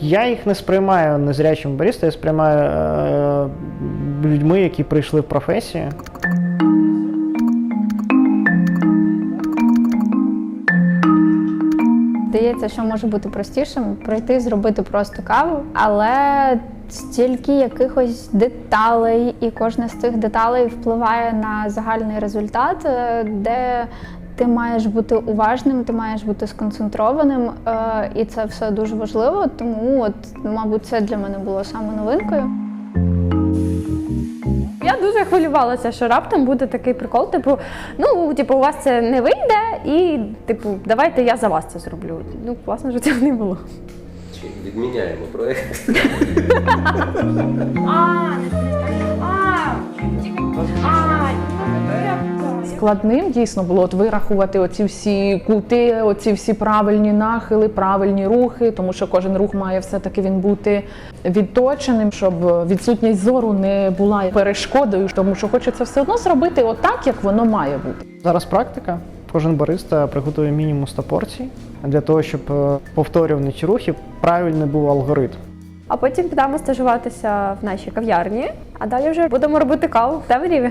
Я їх не сприймаю незрячими бариста, я сприймаю е, людьми, які прийшли в професію. Здається, що може бути простішим прийти, зробити просто каву, але стільки якихось деталей, і кожна з цих деталей впливає на загальний результат, е, де ти маєш бути уважним, ти маєш бути сконцентрованим, е, і це все дуже важливо. Тому, от, мабуть, це для мене було саме новинкою. Я дуже хвилювалася, що раптом буде такий прикол, типу, ну, типу, у вас це не вийде, і, типу, давайте я за вас це зроблю. Ну, власне, що цього не було. Чи відміняємо проєкт? Складним дійсно було от вирахувати оці всі кути, оці всі правильні нахили, правильні рухи, тому що кожен рух має все-таки він бути відточеним, щоб відсутність зору не була перешкодою, тому що хочеться все одно зробити отак, як воно має бути. Зараз практика. Кожен бариста приготує мінімум 100 порцій для того, щоб е, повторювані ці рухи правильний був алгоритм. А потім підемо стажуватися в нашій кав'ярні, а далі вже будемо робити каву в Теверіві.